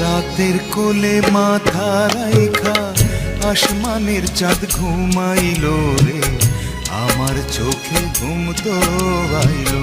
রাতের কোলে মাথা রাইখা আসমানের চাঁদ ঘুমাইল রে। আমার চোখে ঘুম তো আইল।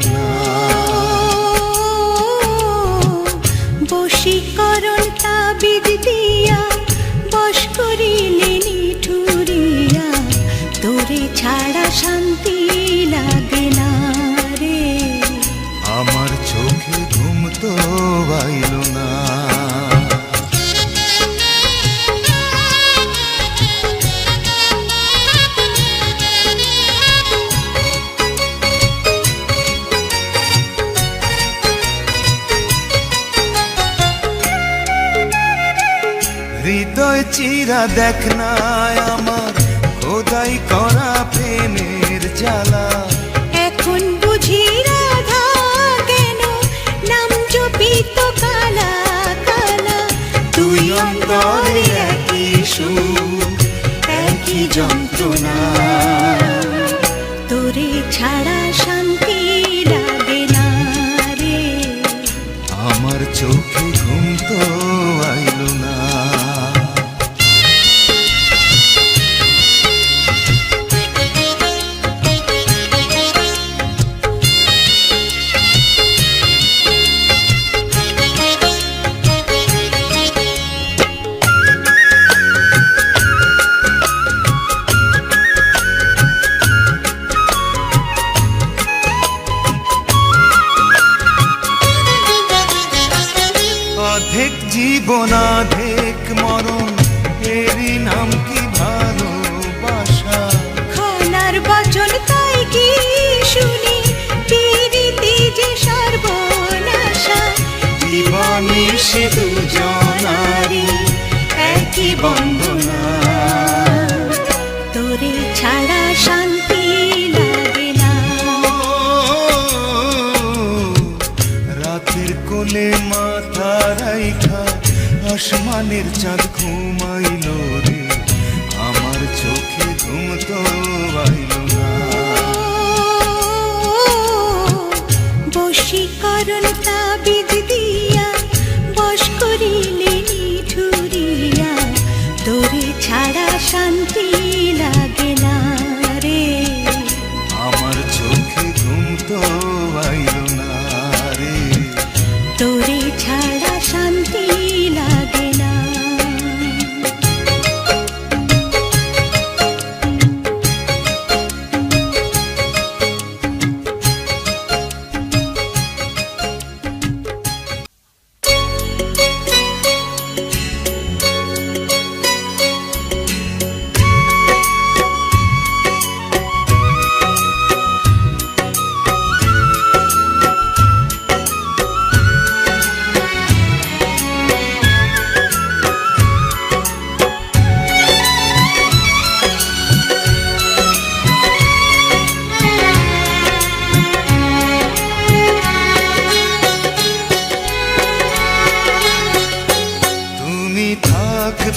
দেখ না আমার খোদাই করা প্রেমের জ্বালা এখন বুঝি রাধা কেন নাম জপিত কালা কালা। তুই অন্তরে একই সুখ একই যন্ত্রণা। তোরে ছাড়া শান্তি লাগে না রে। আমার চোখে ঘুম তো জীবন অধেক মরণ এরই নাম কি ভালোবাসা? খানার বচন তাই কি শুনি পিরিতি যে সর্বনাশা। জীবনে সে আসমানের চাঁদ ঘুমাইল রে। আমার চোখে ঘুম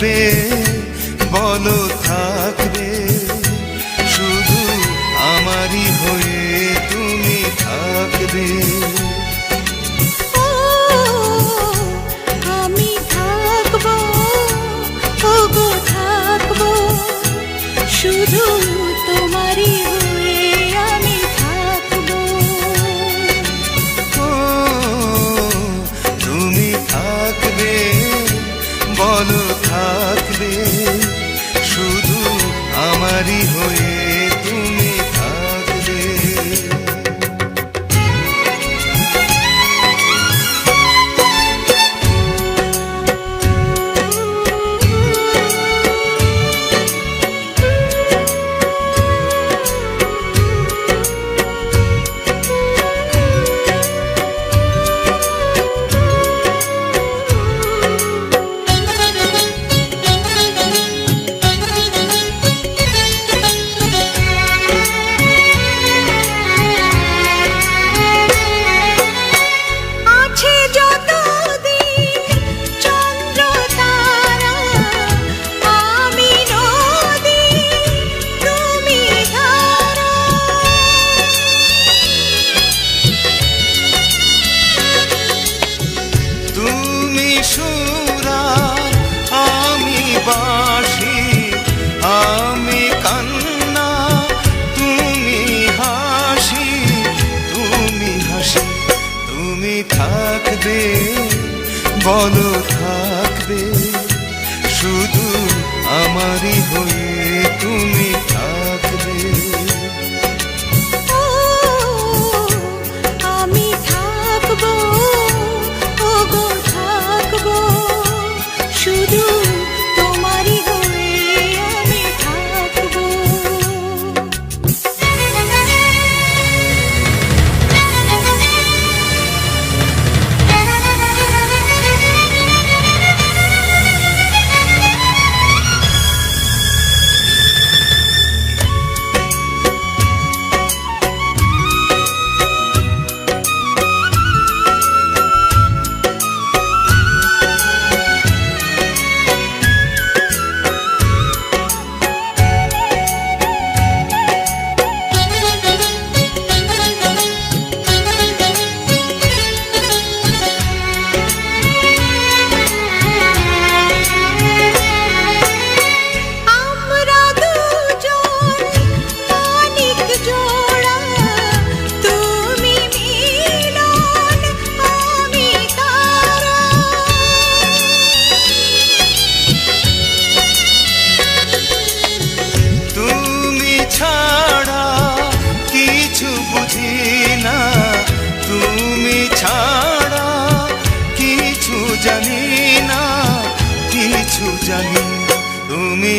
থাকবে থাকবে বলো থাকবে শুধু আমারই হয়ে তুমি থাকবে।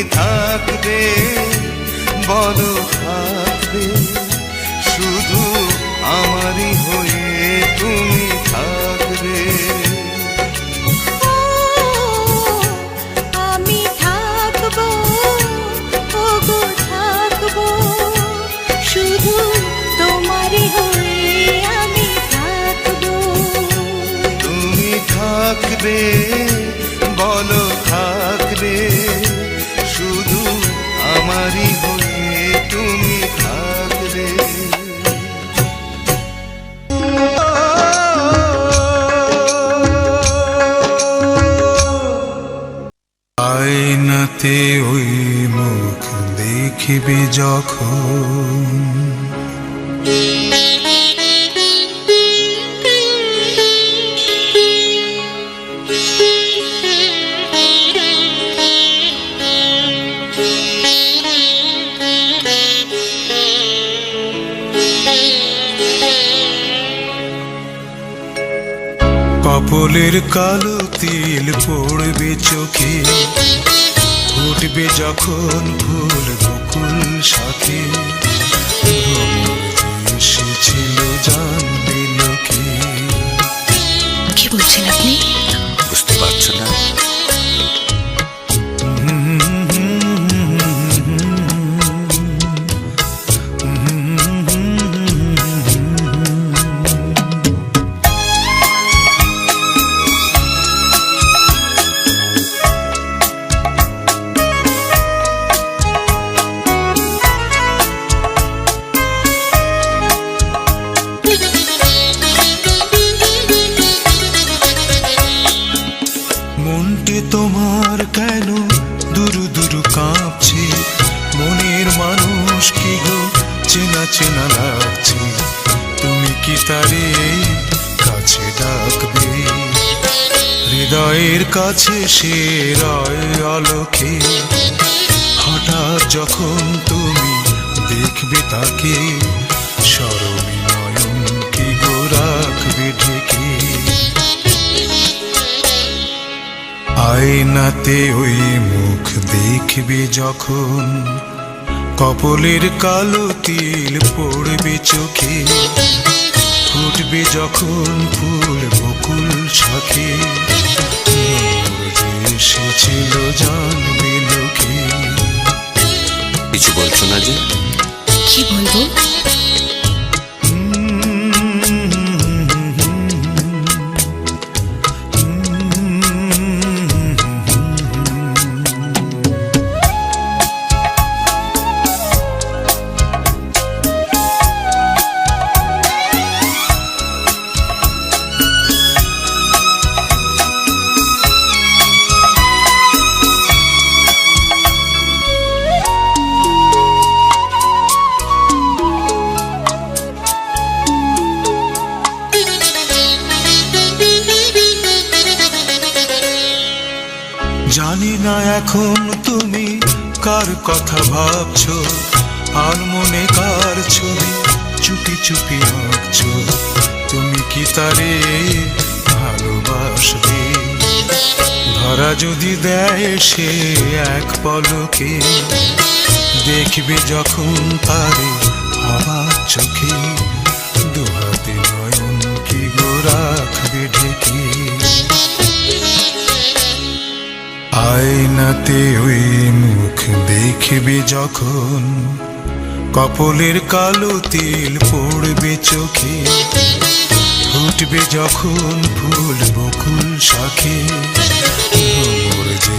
থাকবে বলো থাকবে শুধু আমারই হয়ে তুমি থাকবে। আমি থাকব ওগো থাকব শুধু তোমারই হয়ে আমি থাকব। তুমি থাকবে। দেখিবি যখন। কপলের কালো তিল পড়বে চোখে। ফুটবে যখন ফুল বকুল সাথে। কাঁপছে মনের মানুষ কি গো চেনা চেনা লাগছে। তুমি কি তারে কাছে ডাকবে? হৃদয়ের কাছে সে রয় আলোকে। হঠাৎ যখন তুমি দেখবে তাকে আয়নাতে ওই মুখ দেখবে যখন। কপলের কালো তিল পড়বে চোখে। ফুটবে যখন ফুল বকুল শাখে এসেছিল জানবে লোকে। কিছু বলছো না যে? কি বলব? জানি না এখন তুমি কার কথা ভাবছ আর মনে কার ছবি চুপি চুপি ভাবছ তুমি কি তারে ভালোবাসবে? ধরা যদি দেয় সে এক পলকে, দেখবে যখন তারে দেখবে যখন কপলের কালো তেল পড়বে চোখে। ফুটবে যখন ফুল বকুল শাখে। মোর যে